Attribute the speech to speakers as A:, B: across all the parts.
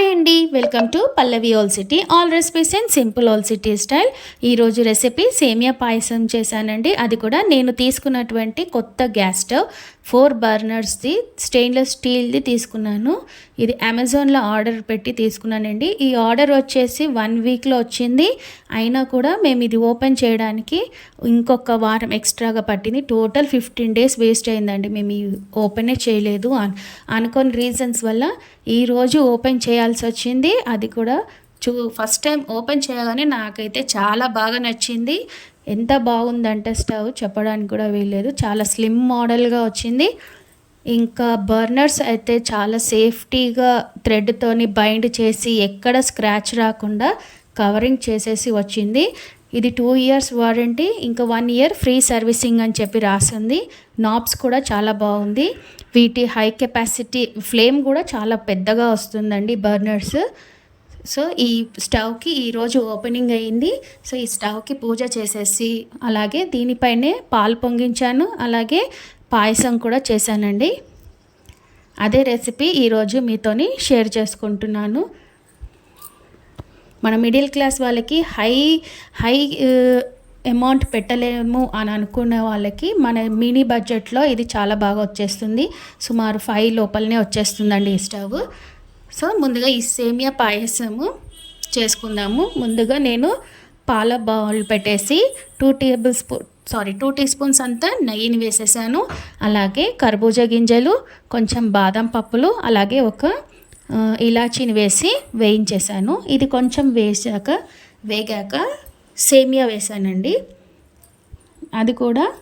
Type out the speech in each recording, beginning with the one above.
A: Bye. అండి. Welcome to Pallavi all city all recipes and simple all city style ఈరోజు recipe semiya payasam చేశానండి. అది కూడా నేను తీసుకున్నటువంటి కొత్త గ్యాస్ స్టవ్ ఫోర్ బర్నర్స్ది స్టెయిన్లెస్ స్టీల్ది తీసుకున్నాను. ఇది అమెజాన్లో ఆర్డర్ పెట్టి తీసుకున్నానండి. ఈ ఆర్డర్ వచ్చేసి వన్ వీక్లో వచ్చింది. అయినా కూడా మేము ఇది ఓపెన్ చేయడానికి ఇంకొక వారం ఎక్స్ట్రాగా పట్టింది. టోటల్ ఫిఫ్టీన్ డేస్ వేస్ట్ అయిందండి. మేము ఈ ఓపెనే చేయలేదు. అనుకోని రీజన్స్ వల్ల ఈరోజు ఓపెన్ చేయాల్సి వచ్చింది. అది కూడా చూ ఫస్ట్ టైం ఓపెన్ చేయగానే నాకైతే చాలా బాగా నచ్చింది. ఎంత బాగుందంటే స్టవ్ చెప్పడానికి కూడా వీల్లేదు. చాలా స్లిమ్ మోడల్గా వచ్చింది. ఇంకా బర్నర్స్ అయితే చాలా సేఫ్టీగా థ్రెడ్తోని బైండ్ చేసి ఎక్కడ స్క్రాచ్ రాకుండా కవరింగ్ చేసేసి వచ్చింది. ఇది టూ ఇయర్స్ వారంటీ ఇంకా వన్ ఇయర్ ఫ్రీ సర్వీసింగ్ అని చెప్పి రాసింది. నాబ్స్ కూడా చాలా బాగుంది. వీటి హై కెపాసిటీ ఫ్లేమ్ కూడా చాలా పెద్దగా వస్తుందండి బర్నర్స్. సో ఈ స్టవ్కి ఈరోజు ఓపెనింగ్ అయ్యింది సో ఈ స్టవ్కి పూజ చేసేసి అలాగే దీనిపైనే పాలు పొంగించాను. అలాగే పాయసం కూడా చేశానండి. అదే రెసిపీ ఈరోజు మీతోని షేర్ చేసుకుంటున్నాను. మన మిడిల్ క్లాస్ వాళ్ళకి హై హై అమౌంట్ పెట్టలేము అని అనుకునే వాళ్ళకి మన మినీ బడ్జెట్లో ఇది చాలా బాగా వచ్చేస్తుంది. సుమారు ఫైవ్ లోపలనే వచ్చేస్తుందండి ఈ స్టవ్. సో ముందుగా ఈ సేమియా పాయసము చేసుకుందాము. ముందుగా నేను పాల బౌల్ పెట్టేసి two tablespoon sorry two teaspoons అంతా నెయ్యిని వేసేసాను. అలాగే కర్బూజా గింజలు కొంచెం బాదం పప్పులు అలాగే ఒక ఇలాచీని వేసి వేయించేసాను ఇది కొంచెం వేసాక వేగాక సేమియా వేసానండి. అది కూడా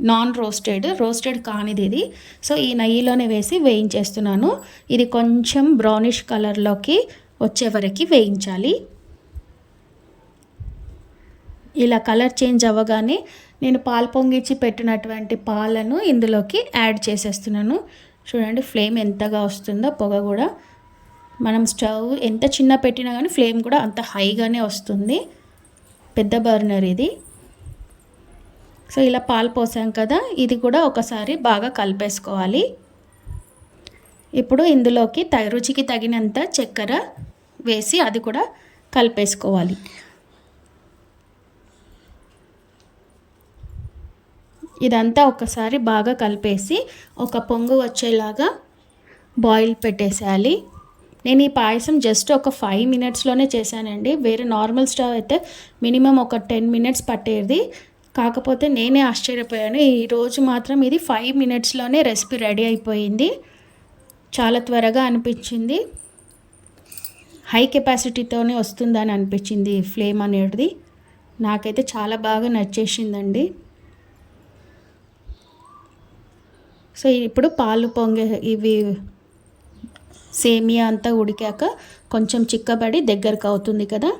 A: నాన్ రోస్టెడ్ రోస్టెడ్ కానిది ఇది. సో ఈ నెయ్యిలోనే వేసి వేయించేస్తున్నాను. ఇది కొంచెం బ్రౌనిష్ కలర్లోకి వచ్చే వరకు వేయించాలి. ఇలా కలర్ చేంజ్ అవ్వగానే నేను పాలు పొంగిచ్చి పెట్టినటువంటి పాలను ఇందులోకి యాడ్ చేసేస్తున్నాను. చూడండి ఫ్లేమ్ ఎంతగా వస్తుందో పొగ కూడా మనం స్టవ్ ఎంత చిన్న పెట్టినా కానీ ఫ్లేమ్ కూడా అంత హైగానే వస్తుంది. పెద్ద బర్నర్ ఇది. సో ఇలా పాలు పోసాం కదా ఇది కూడా ఒకసారి బాగా కలిపేసుకోవాలి. ఇప్పుడు ఇందులోకి త రుచికి తగినంత చక్కెర వేసి అది కూడా కలిపేసుకోవాలి. ఇదంతా ఒకసారి బాగా కలిపేసి ఒక పొంగు వచ్చేలాగా బాయిల్ పెట్టేసేయాలి. నేను ఈ పాయసం జస్ట్ ఒక ఫైవ్ మినిట్స్లోనే చేశానండి. వేరే నార్మల్ స్టవ్ అయితే మినిమం ఒక టెన్ మినిట్స్ పట్టేది. కాకపోతే నేనే ఆశ్చర్యపోయాను. ఈరోజు మాత్రం ఇది ఫైవ్ మినిట్స్లోనే రెసిపీ రెడీ అయిపోయింది. చాలా త్వరగా అనిపించింది. హై కెపాసిటీతోనే వస్తుందని అనిపించింది ఫ్లేమ్ అనేది నాకైతే చాలా బాగా నచ్చేసిందండి. సో ఇప్పుడు పాలు పొంగే ఇవి సేమియా అంతా ఉడికాక కొంచెం చిక్కబడి దగ్గరకు అవుతుంది కదా?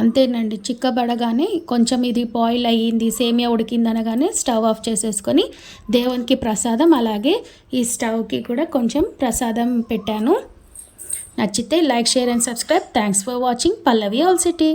A: అంతేనండి చిక్కబడగానే కొంచెం ఇది బాయిల్ అయ్యింది సేమియా ఉడికింది అనగానే స్టవ్ ఆఫ్ చేసేసుకొని దేవునికి ప్రసాదం అలాగే ఈ స్టవ్కి కూడా కొంచెం ప్రసాదం పెట్టాను. నచ్చితే like share and subscribe. Thanks for watching Pallavi all city